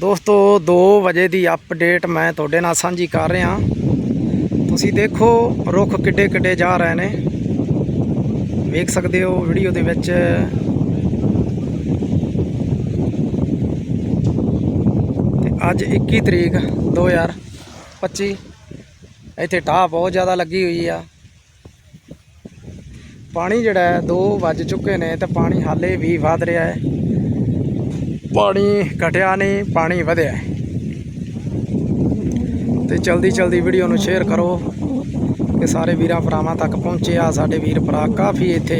ਦੋਸਤੋ 2 ਵਜੇ ਦੀ ਅਪਡੇਟ ਮੈਂ ਤੁਹਾਡੇ ਨਾਲ ਸਾਂਝੀ ਕਰ ਰਿਹਾ। ਤੁਸੀਂ ਦੇਖੋ, ਰੁੱਖ ਕਿੱਡੇ ਕਿੱਡੇ ਜਾ ਰਹੇ ਨੇ। ਵੇਖ ਸਕਦੇ ਹੋ ਵੀਡੀਓ ਦੇ ਵਿੱਚ। ਤੇ ਅੱਜ 21 ਤਰੀਕ 2025 ਇੱਥੇ ਢਾਹ ਬਹੁਤ ਜ਼ਿਆਦਾ ਲੱਗੀ ਹੋਈ ਆ। ਪਾਣੀ ਜਿਹੜਾ ਹੈ 2 ਵੱਜ ਚੁੱਕੇ ਨੇ ਤੇ ਪਾਣੀ ਹਾਲੇ ਵੀ ਵਧ ਰਿਹਾ ਹੈ। ਪਾਣੀ ਘਟਿਆ ਨਹੀਂ, ਪਾਣੀ ਵਧਿਆ। ਹੈ ਤੇ ਜਲਦੀ ਜਲਦੀ ਵੀਡੀਓ ਨੂੰ ਸ਼ੇਅਰ ਕਰੋ ਕਿ ਸਾਰੇ ਵੀਰਾਂ ਭਰਾਵਾਂ ਤੱਕ ਪਹੁੰਚੇ ਆ, ਸਾਡੇ ਵੀਰ ਭਰਾ ਕਾਫੀ ਇੱਥੇ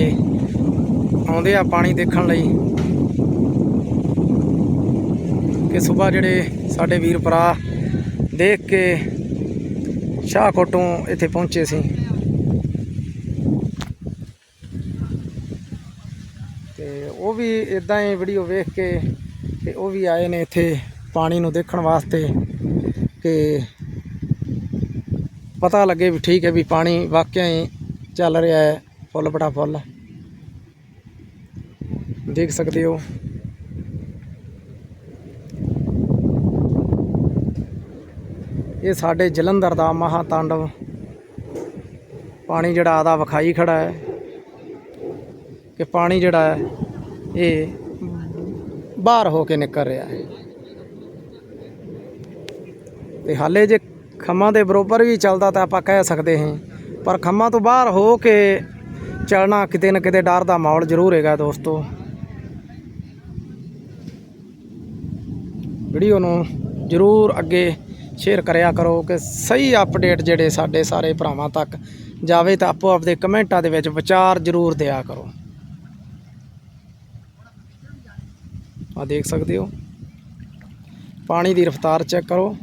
ਆਉਂਦੇ ਆ ਪਾਣੀ ਦੇਖਣ ਲਈ। ਕਿ ਸਵੇਰ ਜਿਹੜੇ ਸਾਡੇ ਵੀਰ ਭਰਾ ਦੇਖ ਕੇ ਸ਼ਾਹਕੋਟੋਂ ਇੱਥੇ ਪਹੁੰਚੇ ਸੀ। ਤੇ ਉਹ ਵੀ ਇਦਾਂ ਹੀ ਵੀਡੀਓ ਵੇਖ ਕੇ ਤੇ ਉਹ ਵੀ ਆਏ ਨੇ ਇੱਥੇ ਪਾਣੀ ਨੂੰ ਦੇਖਣ ਵਾਸਤੇ ਕਿ ਪਤਾ ਲੱਗੇ ਵੀ ਠੀਕ ਹੈ ਵੀ ਪਾਣੀ ਵਾਕਿਆ ਹੀ ਚੱਲ ਰਿਹਾ ਹੈ, ਫੁੱਲ ਬੜਾ ਫੁੱਲ ਦੇਖ ਸਕਦੇ ਹੋ। ਇਹ ਸਾਡੇ ਜਲੰਧਰ ਦਾ ਮਹਾ ਤਾਂਡਵ ਪਾਣੀ ਜਿਹੜਾ ਆਦਾ ਵਿਖਾਈ ਖੜਾ ਹੈ ਕਿ ਪਾਣੀ ਜਿਹੜਾ ਹੈ, ਇਹ ਬਾਹਰ ਹੋ ਕੇ ਨਿਕਲ ਰਿਹਾ ਹੈ। ਤੇ ਹਾਲੇ ਜੇ ਖੰਮਾਂ ਦੇ ਬਰੋਬਰ ਵੀ ਚੱਲਦਾ ਤਾਂ ਆਪਾਂ ਕਹਿ ਸਕਦੇ ਹਾਂ, ਪਰ ਖੰਮਾਂ ਤੋਂ ਬਾਹਰ ਹੋ ਕੇ ਚੱਲਣਾ ਕਿਤੇ ਨਾ ਕਿਤੇ ਡਰ ਦਾ ਮਾਹੌਲ ਜ਼ਰੂਰ ਹੈਗਾ ਦੋਸਤੋ। ਵੀਡੀਓ ਨੂੰ ਜ਼ਰੂਰ ਅੱਗੇ ਸ਼ੇਅਰ ਕਰਿਆ ਕਰੋ ਕਿ ਸਹੀ ਅਪਡੇਟ ਜਿਹੜੇ ਸਾਡੇ ਸਾਰੇ ਭਰਾਵਾਂ ਤੱਕ ਜਾਵੇ ਤਾਂ ਆਪੋ ਆਪਦੇ ਕਮੈਂਟਾਂ ਦੇ ਵਿੱਚ ਵਿਚਾਰ ਜ਼ਰੂਰ ਦਿਆ ਕਰੋ। ਆ ਦੇਖ ਸਕਦੇ ਹੋ। ਪਾਣੀ ਦੀ ਰਫ਼ਤਾਰ ਚੈੱਕ ਕਰੋ।